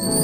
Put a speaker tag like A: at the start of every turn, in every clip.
A: Thank you.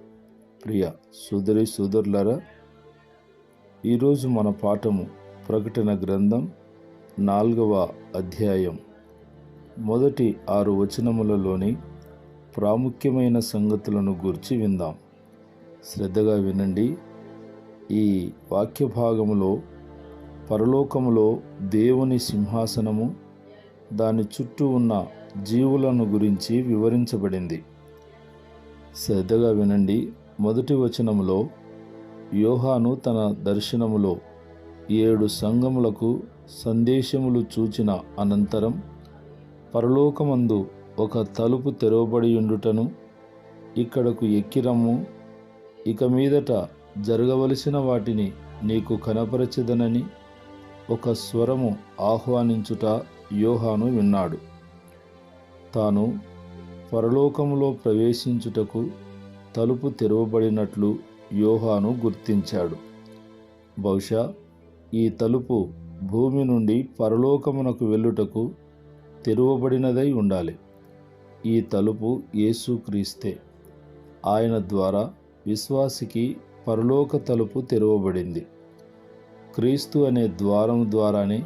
A: ప్రియ సుదరి సుదరులరా ఈరోజు మన పాఠము ప్రకటన గ్రంథం నాలుగవ అధ్యాయం. మొదటి ఆరు వచనములలోని ప్రాముఖ్యమైన సంగతులను గూర్చి విందాం. శ్రద్ధగా వినండి. ఈ వాక్య భాగములో పరలోకములో దేవుని సింహాసనము దాని చుట్టూ ఉన్న జీవులను గురించి వివరించబడింది. శ్రద్ధగా వినండి. మొదటి వచనములో యోహాను తన దర్శనములో ఏడు సంఘములకు సందేశములు చూచిన అనంతరం పరలోకమందు ఒక తలుపు తెరవబడి ఉండుటను ఇక్కడకు ఎక్కిరమ్ము ఇక మీదట జరగవలసిన వాటిని నీకు కనపరచదనని ఒక స్వరము ఆహ్వానించుట యోహాను విన్నాడు. తాను పరలోకములో ప్రవేశించుటకు తలుపు తెరవబడినట్లు యోహాను గుర్తించాడు. బహుశా ఈ తలుపు భూమి నుండి పరలోకమునకు వెళ్ళుటకు తెరవబడినదై ఉండాలి. ఈ తలుపు యేసుక్రీస్తే ఆయన ద్వారా విశ్వాసికి పరలోక తలుపు తెరవబడింది. క్రీస్తు అనే ద్వారం ద్వారానే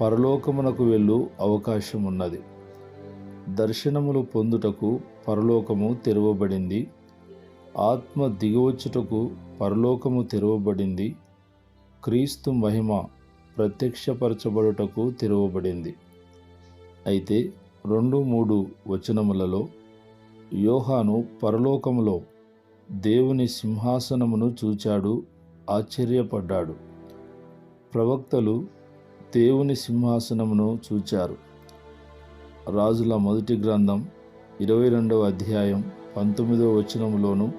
A: పరలోకమునకు వెళ్ళు అవకాశం ఉన్నది దర్శనములు పొందుటకు పరలోకము తెరవబడింది. ఆత్మ దిగవచ్చుటకు పరలోకము తెరవబడింది. క్రీస్తు మహిమ ప్రత్యక్షపరచబడుటకు తెరవబడింది. అయితే రెండు మూడు వచనములలో యోహాను పరలోకములో దేవుని సింహాసనమును చూచాడు ఆశ్చర్యపడ్డాడు. ప్రవక్తలు దేవుని సింహాసనమును చూచారు. రాజుల మొదటి గ్రంథం ఇరవై రెండవ అధ్యాయం పంతొమ్మిదవ వచనములోను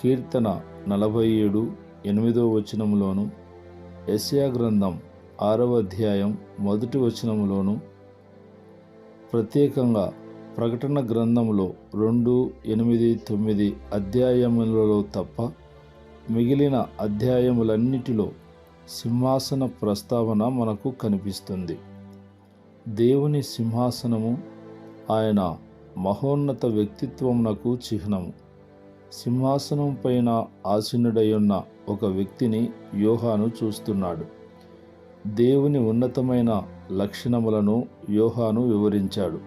A: కీర్తన నలభై ఏడు ఎనిమిదో వచనములోను యెషయా గ్రంథం ఆరవ అధ్యాయం మొదటి వచనములోను ప్రత్యేకంగా ప్రకటన గ్రంథంలో రెండు ఎనిమిది తొమ్మిది అధ్యాయములలో తప్ప మిగిలిన అధ్యాయములన్నిటిలో సింహాసన ప్రస్తావన మనకు కనిపిస్తుంది. దేవుని సింహాసనము ఆయన మహోన్నత వ్యక్తిత్వమునకు చిహ్నము. సింహాసనం పైన ఆసీనుడయ్యున్న ఒక వ్యక్తిని యోహాను చూస్తున్నాడు. దేవుని ఉన్నతమైన లక్షణములను యోహాను వివరించాడు.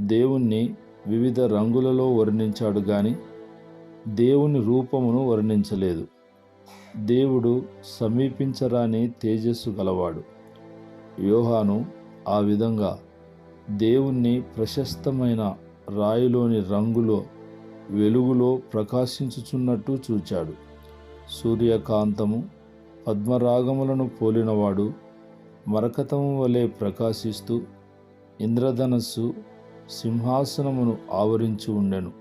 A: దేవుణ్ణి వివిధ రంగులలో వర్ణించాడు గాని దేవుని రూపమును వర్ణించలేదు. దేవుడు సమీపించరాని తేజస్సు గలవాడు. యోహాను ఆ విధంగా దేవుణ్ణి ప్రశస్తమైన రాయిలోని రంగులో వెలుగులో ప్రకాశించుచున్నట్టు చూచాడు. సూర్యకాంతము పద్మరాగములను పోలినవాడు మరకతము వలె ప్రకాశిస్తూ ఇంద్రధనస్సు సింహాసనమును ఆవరించి ఉండెను.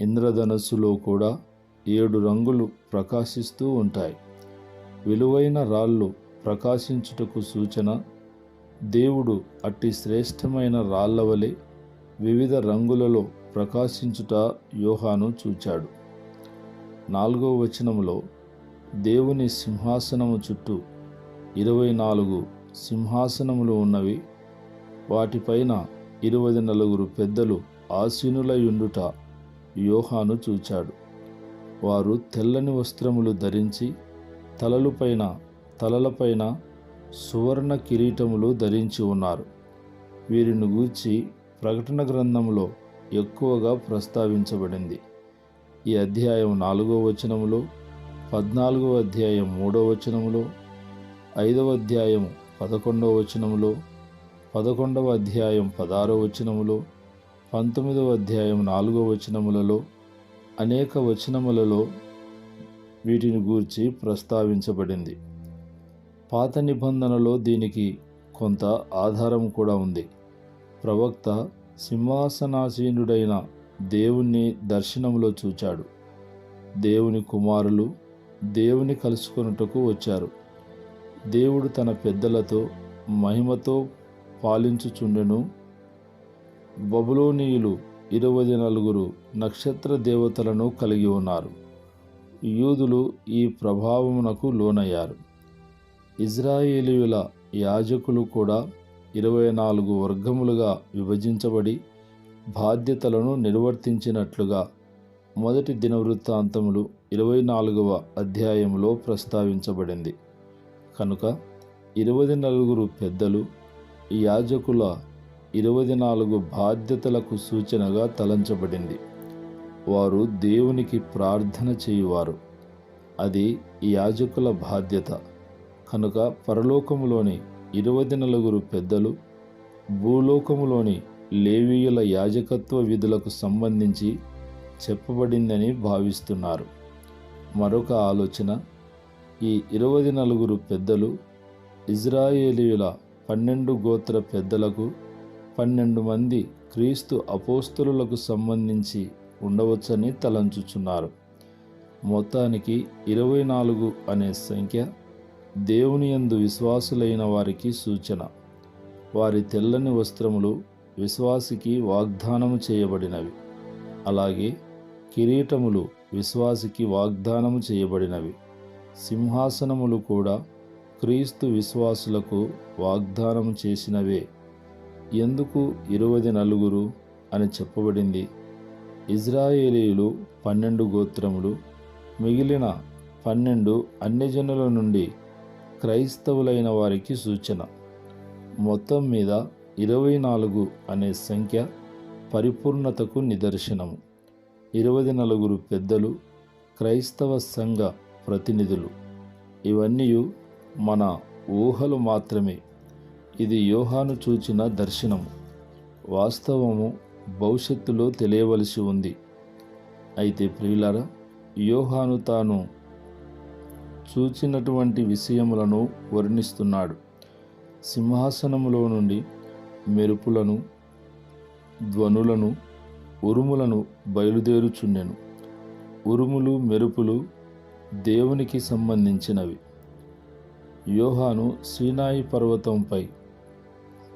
A: ఇంద్రధనస్సులో కూడా ఏడు రంగులు ప్రకాశిస్తూ ఉంటాయి. విలువైన రాళ్ళు ప్రకాశించుటకు సూచన దేవుడు అట్టి శ్రేష్టమైన రాళ్ళవలే వివిధ రంగులలో ప్రకాశించుట యోహాను చూచాడు. నాలుగో వచనములో దేవుని సింహాసనము చుట్టూ ఇరవై నాలుగు సింహాసనములు ఉన్నవి. వాటిపైన ఇరవై నలుగురు పెద్దలు ఆసీనులయుండుట యోహాను చూచాడు. వారు తెల్లని వస్త్రములు ధరించి తలలుపైన తలలపైన సువర్ణ కిరీటములు ధరించి ఉన్నారు. వీరిని గూర్చి ప్రకటన గ్రంథంలో ఎక్కువగా ప్రస్తావించబడింది. ఈ అధ్యాయం నాలుగో వచనములో పద్నాలుగో అధ్యాయం మూడో వచనములో ఐదవ అధ్యాయం పదకొండవ వచనములో పదకొండవ అధ్యాయం పదారో వచనములో పంతొమ్మిదవ అధ్యాయం నాలుగో వచనములలో అనేక వచనములలో వీటిని గూర్చి ప్రస్తావించబడింది. పాత నిబంధనలో దీనికి కొంత ఆధారం కూడా ఉంది. ప్రవక్త సింహాసనాసీనుడైన దేవుణ్ణి దర్శనంలో చూచాడు. దేవుని కుమారులు దేవుని కలుసుకొనుటకు వచ్చారు. దేవుడు తన పెద్దలతో మహిమతో పాలించుచుండెను. బబులోనీయులు ఇరవై నలుగురు నక్షత్ర దేవతలను కలిగి ఉన్నారు. యూదులు ఈ ప్రభావమునకు లోనయ్యారు. ఇజ్రాయేలీయుల యాజకులు కూడా ఇరవై నాలుగు వర్గములుగా విభజించబడి బాధ్యతలను నిర్వర్తించినట్లుగా మొదటి దినవృత్తాంతములు ఇరవై నాలుగవ అధ్యాయంలో ప్రస్తావించబడింది. కనుక ఇరవై నలుగురు పెద్దలు యాజకుల ఇరవై నాలుగు బాధ్యతలకు సూచనగా తలంచబడింది. వారు దేవునికి ప్రార్థన చేయువారు. అది యాజకుల బాధ్యత. కనుక పరలోకములోని ఇరవై నలుగురు పెద్దలు భూలోకములోని లేవీయుల యాజకత్వ విధులకు సంబంధించి చెప్పబడిందని భావిస్తున్నారు. మరొక ఆలోచన ఈ ఇరవై నలుగురు పెద్దలు ఇజ్రాయేలీయుల పన్నెండు గోత్ర పెద్దలకు పన్నెండు మంది క్రీస్తు అపోస్తులకు సంబంధించి ఉండవచ్చని తలంచుచున్నారు. మొత్తానికి ఇరవై నాలుగు అనే సంఖ్య దేవుని యందు విశ్వాసులైన వారికి సూచన. వారి తెల్లని వస్త్రములు విశ్వాసికి వాగ్దానము చేయబడినవి. అలాగే కిరీటములు విశ్వాసికి వాగ్దానము చేయబడినవి. సింహాసనములు కూడా క్రీస్తు విశ్వాసులకు వాగ్దానం చేసినవే. ఎందుకు ఇరవై నలుగురు అని చెప్పబడింది. ఇజ్రాయేలీలు పన్నెండు గోత్రములు మిగిలిన పన్నెండు అన్యజనుల నుండి క్రైస్తవులైన వారికి సూచన. మొత్తం మీద ఇరవై నాలుగు అనే సంఖ్య పరిపూర్ణతకు నిదర్శనము. ఇరవై నలుగురు పెద్దలు క్రైస్తవ సంఘ ప్రతినిధులు. ఇవన్నీ మన ఊహలు మాత్రమే. ఇది యోహాను చూచిన దర్శనము. వాస్తవము భవిష్యత్తులో తెలియవలసి ఉంది. అయితే ప్రియులారా యోహాను తాను చూచినటువంటి విషయములను వర్ణిస్తున్నాడు. సింహాసనములో నుండి మెరుపులను ధ్వనులను ఉరుములను బయలుదేరుచుండెను. ఉరుములు మెరుపులు దేవునికి సంబంధించినవి. యోహాను సీనాయి పర్వతంపై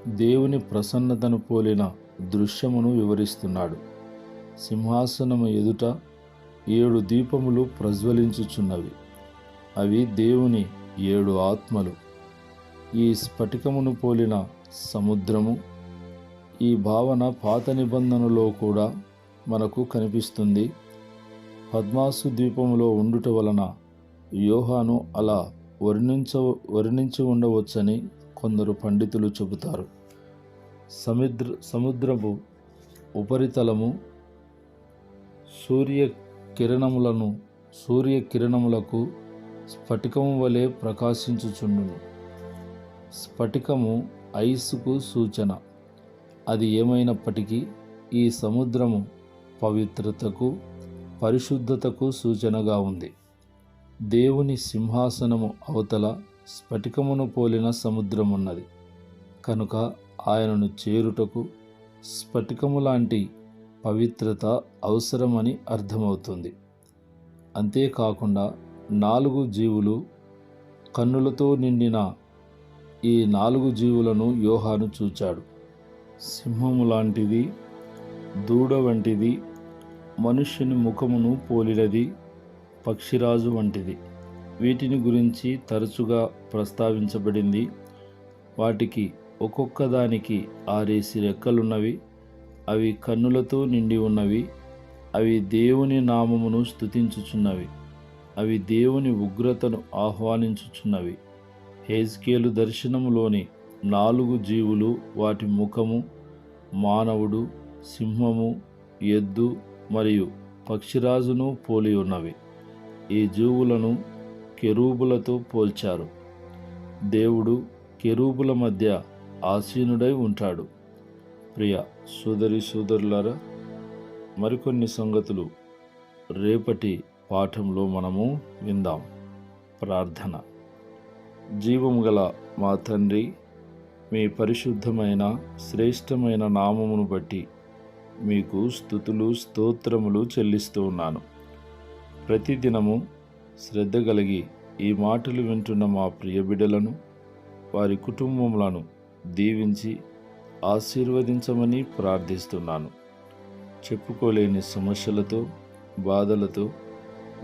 A: దేవుని ప్రసన్నతను పోలిన దృశ్యమును వివరిస్తున్నాడు. సింహాసనము ఎదుట ఏడు దీపములు ప్రజ్వలించుచున్నవి. అవి దేవుని ఏడు ఆత్మలు. ఈ స్ఫటికమును పోలిన సముద్రము ఈ భావన పాత నిబంధనలో కూడా మనకు కనిపిస్తుంది. పద్మాసు ద్వీపములో ఉండుట వలన యోహాను అలా వర్ణించ వర్ణించి ఉండవచ్చని కొందరు పండితులు చెబుతారు. సముద్ర సముద్రపు ఉపరితలము సూర్య కిరణములను సూర్య కిరణములకు స్ఫటికము వలె ప్రకాశించుచుండును. స్ఫటికము ఐసుకు సూచన. అది ఏమైనప్పటికీ ఈ సముద్రము పవిత్రతకు పరిశుద్ధతకు సూచనగా ఉంది. దేవుని సింహాసనము అవతల స్ఫటికమును పోలిన సముద్రమున్నది. కనుక ఆయనను చేరుటకు స్ఫటికము లాంటి పవిత్రత అవసరమని అర్థమవుతుంది. అంతేకాకుండా నాలుగు జీవులు కన్నులతో నిండిన ఈ నాలుగు జీవులను యోహాను చూచాడు. సింహము లాంటిది దూడ వంటిది మనుష్యుని ముఖమును పోలినది పక్షిరాజు వంటిది. వీటిని గురించి తరచుగా ప్రస్తావించబడింది. వాటికి ఒక్కొక్క దానికి ఆరేసి రెక్కలున్నవి అవి కన్నులతో నిండి ఉన్నవి అవి దేవుని నామమును స్తుతించుచున్నవి. అవి దేవుని ఉగ్రతను ఆహ్వానించుచున్నవి. హేజ్కేలు దర్శనంలోని నాలుగు జీవులు వాటి ముఖము మానవుడు సింహము ఎద్దు మరియు పక్షిరాజును పోలి ఉన్నవి. ఈ జీవులను కెరూబులతో పోల్చారు. దేవుడు కెరూబుల మధ్య ఆసీనుడై ఉంటాడు. ప్రియ సోదరి సోదరులారా మరికొన్ని సంగతులు రేపటి పాఠంలో మనము విందాం. ప్రార్థన. జీవము గల మా తండ్రి మీ పరిశుద్ధమైన శ్రేష్టమైన నామమును బట్టి మీకు స్థుతులు స్తోత్రములు చెల్లిస్తూ ఉన్నాను. ప్రతిదినము శ్రద్ధ కలిగి ఈ మాటలు వింటున్న మా ప్రియ బిడ్డలను వారి కుటుంబములను దీవించి ఆశీర్వదించమని ప్రార్థిస్తున్నాను. చెప్పుకోలేని సమస్యలతో బాధలతో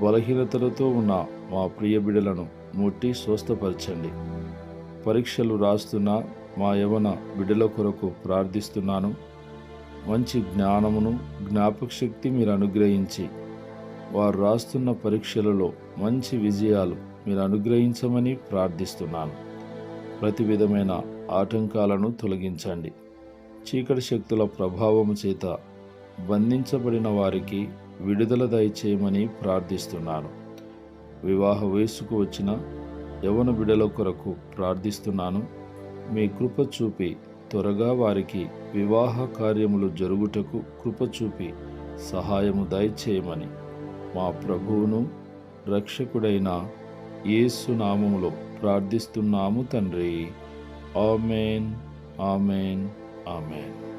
A: బలహీనతలతో ఉన్న మా ప్రియ బిడలను ముట్టి స్వస్థపరచండి. పరీక్షలు రాస్తున్న మా యవన బిడ్డల కొరకు ప్రార్థిస్తున్నాను. మంచి జ్ఞానమును జ్ఞాపక శక్తి మీరు అనుగ్రహించి వారు రాస్తున్న పరీక్షలలో మంచి విజయాలు మీరు అనుగ్రహించమని ప్రార్థిస్తున్నాను. ప్రతి విధమైన ఆటంకాలను తొలగించండి. చీకటి శక్తుల ప్రభావము చేత బంధించబడిన వారికి విడుదల దయచేయమని ప్రార్థిస్తున్నాను. వివాహ వయసుకు వచ్చిన యవన బిడల కొరకు ప్రార్థిస్తున్నాను. మీ కృప చూపి త్వరగా వారికి వివాహ కార్యములు జరుగుటకు కృప చూపి సహాయము దయచేయమని మా ప్రభువును రక్షకుడైన యేసు నామములో ప్రార్థిస్తున్నాము తండ్రి. Amen amen amen.